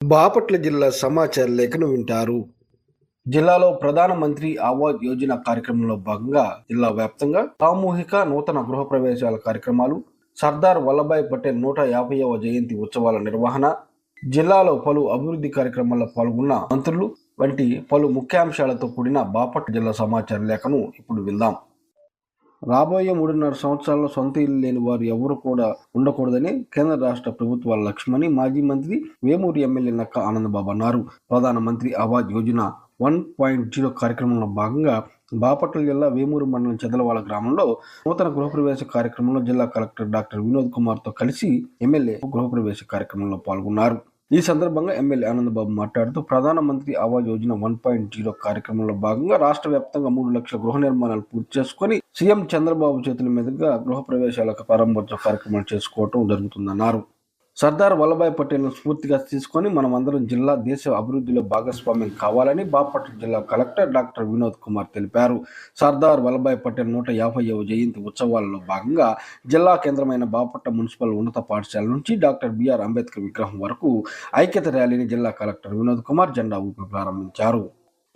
బాపట్ల జిల్లా సమాచార లేఖను వింటారు. జిల్లాలో ప్రధానమంత్రి ఆవాజ్ యోజన కార్యక్రమంలో భాగంగా జిల్లా వ్యాప్తంగా సామూహిక నూతన గృహ ప్రవేశాల కార్యక్రమాలు సర్దార్ వల్లభాయ్ పటేల్ నూట యాభైవ జయంతి ఉత్సవాల నిర్వహణ జిల్లాలో పలు అభివృద్ధి కార్యక్రమాల్లో పాల్గొన్న మంత్రులు వంటి పలు ముఖ్యాంశాలతో కూడిన బాపట్ల జిల్లా సమాచార లేఖను ఇప్పుడు విందాం. రాబోయే మూడున్నర సంవత్సరాల్లో సొంత ఇల్లు లేని వారు ఎవరు కూడా ఉండకూడదని కేంద్ర రాష్ట్ర ప్రభుత్వాల లక్ష్యమని మాజీ మంత్రి వేమూరి ఎమ్మెల్యే నక్క ఆనందబాబు అన్నారు. Pradhan Mantri Awas Yojana one point zero కార్యక్రమంలో భాగంగా బాపట్ల జిల్లా వేమూరు మండలం చెదలవాడ గ్రామంలో నూతన గృహప్రవేశ కార్యక్రమంలో జిల్లా కలెక్టర్ డాక్టర్ వినోద్ కుమార్తో కలిసి ఎమ్మెల్యే గృహప్రవేశ కార్యక్రమంలో పాల్గొన్నారు. ఈ సందర్భంగా ఎమ్మెల్యే ఆనందబాబు మాట్లాడుతూ Pradhan Mantri Awas Yojana one point zero కార్యక్రమంలో భాగంగా రాష్ట్ర వ్యాప్తంగా మూడు లక్షల గృహ నిర్మాణాలు పూర్తి చేసుకుని సీఎం చంద్రబాబు చేతుల మీదుగా గృహ ప్రవేశాలకు ప్రారంభోత్సవ కార్యక్రమాలు చేసుకోవటం జరుగుతుందన్నారు. సర్దార్ వల్లభాయ్ పటేల్ను స్ఫూర్తిగా తీసుకొని మనమందరం జిల్లా దేశ అభివృద్ధిలో భాగస్వామ్యం కావాలని బాపట్ల జిల్లా కలెక్టర్ డాక్టర్ వినోద్ కుమార్ తెలిపారు. సర్దార్ వల్లభాయ్ పటేల్ నూట యాభైవ జయంతి ఉత్సవాలలో భాగంగా జిల్లా కేంద్రమైన బాపట్ల మున్సిపల్ ఉన్నత పాఠశాల నుంచి డాక్టర్ బిఆర్ అంబేద్కర్ విగ్రహం వరకు ఐక్యత ర్యాలీని జిల్లా కలెక్టర్ వినోద్ కుమార్ జెండా ఊపి ప్రారంభించారు.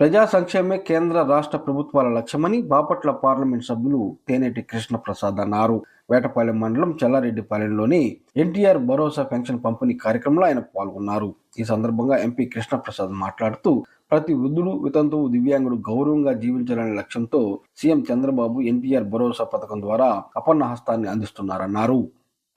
ప్రజా సంక్షేమే కేంద్ర రాష్ట్ర ప్రభుత్వాల లక్ష్యమని బాపట్ల పార్లమెంట్ సభ్యులు తేనేటి కృష్ణప్రసాద్ అన్నారు. వేటపాలెం మండలం చెల్లారెడ్డిపాలెంలోని ఎన్టీఆర్ భరోసా పెన్షన్ పంపిణీ కార్యక్రమంలో ఆయన పాల్గొన్నారు. ఈ సందర్భంగా ఎంపీ కృష్ణప్రసాద్ మాట్లాడుతూ ప్రతి వృద్ధుడు వితంతువు దివ్యాంగుడు గౌరవంగా జీవించాలనే లక్ష్యంతో సీఎం చంద్రబాబు ఎన్టీఆర్ భరోసా పథకం ద్వారా అపన్న హస్తాన్ని అందిస్తున్నారన్నారు.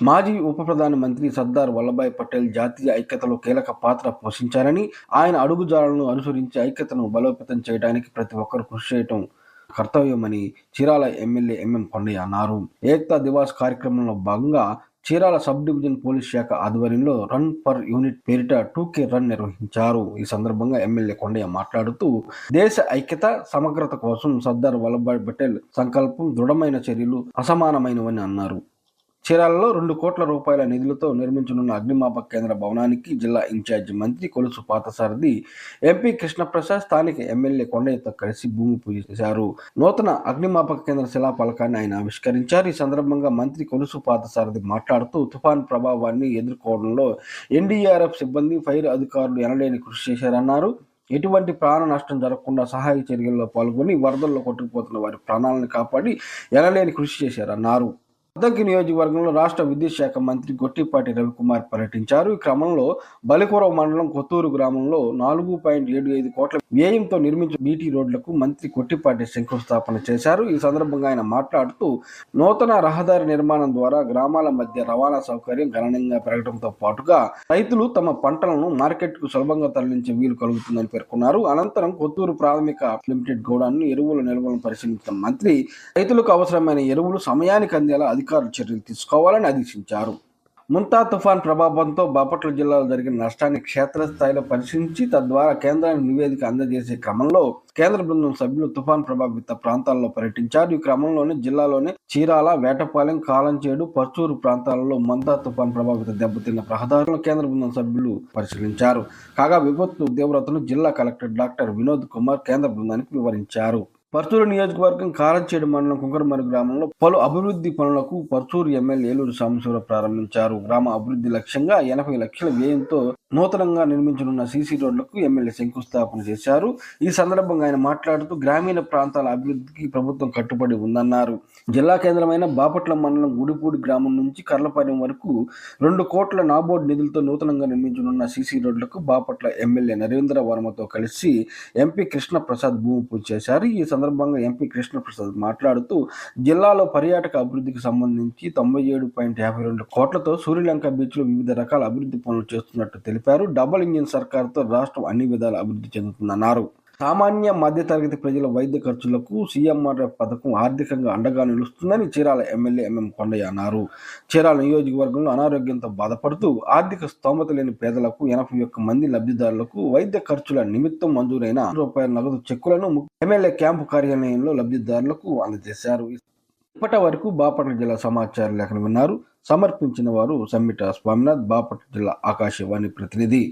మాజీ ఉప ప్రధానమంత్రి సర్దార్ వల్లభాయ్ పటేల్ జాతీయ ఐక్యతలో కీలక పాత్ర పోషించారని ఆయన అడుగుజాడలను అనుసరించి ఐక్యతను బలోపేతం చేయడానికి ప్రతి ఒక్కరు కృషి చేయటం కర్తవ్యమని చీరాల ఎమ్మెల్యే ఎంఎం కొండయ్య అన్నారు. ఏక్తా దివాస్ కార్యక్రమంలో భాగంగా చీరాల సబ్ డివిజన్ పోలీస్ శాఖ ఆధ్వర్యంలో రన్ పర్ యూనిట్ పేరిట టూ కే రన్ నిర్వహించారు. ఈ సందర్భంగా ఎమ్మెల్యే కొండయ్య మాట్లాడుతూ దేశ ఐక్యత సమగ్రత కోసం సర్దార్ వల్లభాయ్ పటేల్ సంకల్పం దృఢమైన చర్యలు అసమానమైనవని అన్నారు. చీరాలలో రెండు కోట్ల రూపాయల నిధులతో నిర్మించనున్న అగ్నిమాపక కేంద్ర భవనానికి జిల్లా ఇన్ఛార్జి మంత్రి కొలుసు పాతసారథి ఎంపీ కృష్ణప్రసాద్ స్థానిక ఎమ్మెల్యే కొండయ్యతో కలిసి భూమి పూజ చేశారు. నూతన అగ్నిమాపక కేంద్ర శిలాఫలకాన్ని ఆయన ఆవిష్కరించారు. ఈ సందర్భంగా మంత్రి కొలుసు పాతసారథి మాట్లాడుతూ తుఫాన్ ప్రభావాన్ని ఎదుర్కోవడంలో ఎన్డీఆర్ఎఫ్ సిబ్బంది ఫైర్ అధికారులు ఎనలేని కృషి చేశారన్నారు. ఎటువంటి ప్రాణ నష్టం జరగకుండా సహాయ చర్యల్లో పాల్గొని వరదల్లో కొట్టుకుపోతున్న వారి ప్రాణాలను కాపాడి ఎనలేని కృషి చేశారన్నారు. అద్దంకి నియోజకవర్గంలో రాష్ట్ర విద్యుత్ శాఖ మంత్రి గొట్టిపాటి రవికుమార్ పర్యటించారు. ఈ క్రమంలో బలికొరవ మండలం కొత్తూరు గ్రామంలో నాలుగు పాయింట్ ఏడు ఐదు కోట్ల వ్యయంతో నిర్మించిన బీటీ రోడ్లకు మంత్రి కొట్టిపాటి శంకుస్థాపన చేశారు. ఈ సందర్భంగా ఆయన మాట్లాడుతూ నూతన రహదారి నిర్మాణం ద్వారా గ్రామాల మధ్య రవాణా సౌకర్యం గణనీయంగా పెరగడంతో పాటుగా రైతులు తమ పంటలను మార్కెట్కు సులభంగా తరలించే వీలు కలుగుతుందని పేర్కొన్నారు. అనంతరం కొత్తూరు ప్రాథమిక లిమిటెడ్ గోడాన్ని ఎరువుల నిల్వలను పరిశీలించిన మంత్రి రైతులకు అవసరమైన ఎరువులు సమయానికి అందేలా అధికారులు చర్యలు తీసుకోవాలని ఆదేశించారు. ముంతా తుఫాన్ ప్రభావంతో బాపట్ల జిల్లాలో జరిగిన నష్టాన్ని క్షేత్రస్థాయిలో పరిశీలించి తద్వారా కేంద్రానికి నివేదిక అందజేసే క్రమంలో కేంద్ర బృందం సభ్యులు తుఫాన్ ప్రభావిత ప్రాంతాల్లో పర్యటించారు. ఈ క్రమంలోనే జిల్లాలోని చీరాల వేటపాలెం కాలంచేడు పర్చూరు ప్రాంతాలలో మంతా తుఫాన్ ప్రభావిత దెబ్బతిన్న రహదారులను కేంద్ర బృందం సభ్యులు పరిశీలించారు. కాగా విపత్తు తీవ్రతను జిల్లా కలెక్టర్ డాక్టర్ వినోద్ కుమార్ కేంద్ర బృందానికి వివరించారు. పర్చూరు నియోజకవర్గం కారంచేడు మండలం కుంకరమరి గ్రామంలో పలు అభివృద్ధి పనులకు పర్చూరు ఎమ్మెల్యే ఏలూరు సాంబశివరావు ప్రారంభించారు. గ్రామ అభివృద్ధి లక్ష్యంగా ఎనభై లక్షల వ్యయంతో నూతనంగా నిర్మించనున్న సీసీ రోడ్లకు ఎమ్మెల్యే శంకుస్థాపన చేశారు. ఈ సందర్భంగా ఆయన మాట్లాడుతూ గ్రామీణ ప్రాంతాల అభివృద్ధికి ప్రభుత్వం కట్టుబడి ఉందన్నారు. జిల్లా కేంద్రమైన బాపట్ల మండలం గుడిపూడి గ్రామం నుంచి కర్లపాలెం వరకు రెండు కోట్ల నాబోర్డు నిధులతో నూతనంగా నిర్మించనున్న సీసీ రోడ్లకు బాపట్ల ఎమ్మెల్యే నరేంద్ర వర్మతో కలిసి ఎంపీ కృష్ణ ప్రసాద్ భూమి పూజ చేశారు. ఈ సందర్భంగా ఎంపీ కృష్ణప్రసాద్ మాట్లాడుతూ జిల్లాలో పర్యాటక అభివృద్ధికి సంబంధించి తొంభై ఏడు పాయింట్ యాభై రెండు కోట్లతో సూర్యలంక బీచ్లో వివిధ రకాల అభివృద్ధి పనులు చేస్తున్నట్టు తెలిపారు. డబుల్ ఇంజిన్ సర్కార్తో రాష్ట్రం అన్ని విధాల అభివృద్ధి చెందుతుందన్నారు. సామాన్య మధ్యతరగతి ప్రజల వైద్య ఖర్చులకు సీఎంఆర్ఎఫ్ పథకం ఆర్థికంగా అండగా నిలుస్తుందని చీరాల ఎమ్మెల్యే ఎంఎం కొండయ్య అన్నారు. చీరాల నియోజకవర్గంలో అనారోగ్యంతో బాధపడుతూ ఆర్థిక స్తోమత లేని పేదలకు ఎనభై ఒక్క మంది లబ్ధిదారులకు వైద్య ఖర్చుల నిమిత్తం మంజూరైన రూపాయల నగదు చెక్కులను ఎమ్మెల్యే క్యాంపు కార్యాలయంలో లబ్ధిదారులకు అందజేశారు. ఇప్పటి వరకు బాపట్ల జిల్లా సమాచార లేఖను విన్నారు సమర్పించిన వారు సమ్మిట స్వామినాథ్ బాపట్ల జిల్లా ఆకాశవాణి ప్రతినిధి.